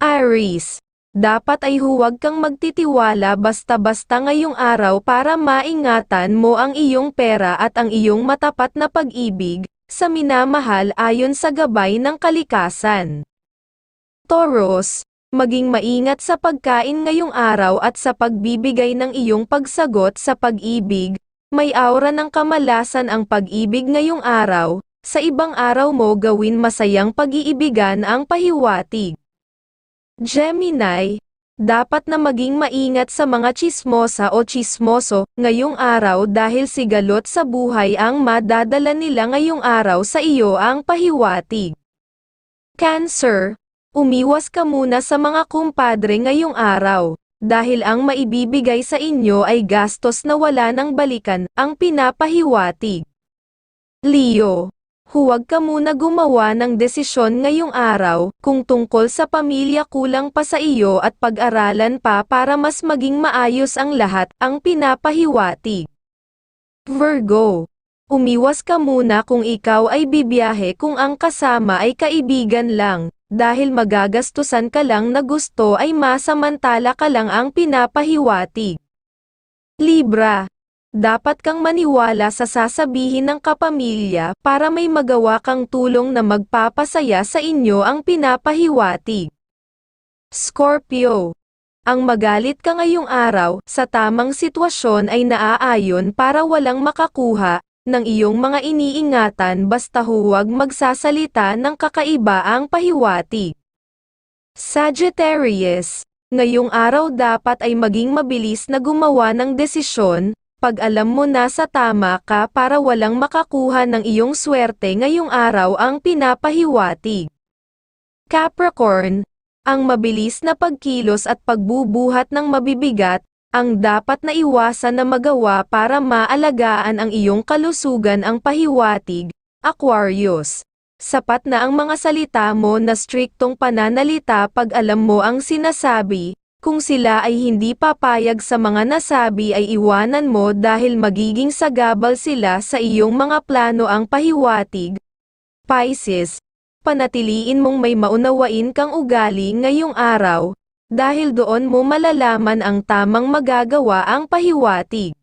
Aries, dapat ay huwag kang magtitiwala basta-basta ngayong araw para maingatan mo ang iyong pera at ang iyong matapat na pag-ibig, sa minamahal ayon sa gabay ng kalikasan. Taurus, maging maingat sa pagkain ngayong araw at sa pagbibigay ng iyong pagsagot sa pag-ibig, may aura ng kamalasan ang pag-ibig ngayong araw, sa ibang araw mo gawin masayang pag-iibigan ang pahiwatig. Gemini, dapat na maging maingat sa mga chismosa o chismoso ngayong araw dahil sigalot sa buhay ang madadala nila ngayong araw sa iyo ang pahiwatig. Cancer, umiwas ka muna sa mga kumpadre ngayong araw, dahil ang maibibigay sa inyo ay gastos na wala ng balikan ang pinapahiwatig. Leo, Huwag ka muna gumawa ng desisyon ngayong araw, kung tungkol sa pamilya kulang pa sa iyo at pag-aralan pa para mas maging maayos ang lahat, ang pinapahiwatig. Virgo. Umiwas ka muna kung ikaw ay bibiyahe kung ang kasama ay kaibigan lang, dahil magagastusan ka lang na gusto ay masamantala ka lang ang pinapahiwatig. Libra. Dapat kang maniwala sa sasabihin ng kapamilya para may magawa kang tulong na magpapasaya sa inyo ang pinapahiwatig. Scorpio. Ang magalit ka ngayong araw, sa tamang sitwasyon ay naaayon para walang makakuha, ng iyong mga iniingatan basta huwag magsasalita ng kakaiba ang pahiwatig. Sagittarius. Ngayong araw dapat ay maging mabilis na gumawa ng desisyon, pag alam mo na sa tama ka para walang makakuha ng iyong swerte ngayong araw ang pinapahiwatig. Capricorn, ang mabilis na pagkilos at pagbubuhat ng mabibigat, ang dapat na iwasan na magawa para maalagaan ang iyong kalusugan ang pahiwatig, Aquarius. Sapat na ang mga salita mo na striktong pananalita pag alam mo ang sinasabi, kung sila ay hindi papayag sa mga nasabi ay iwanan mo dahil magiging sagabal sila sa iyong mga plano ang pahiwatig. Pisces, panatiliin mong may maunawain kang ugali ngayong araw, dahil doon mo malalaman ang tamang magagawa ang pahiwatig.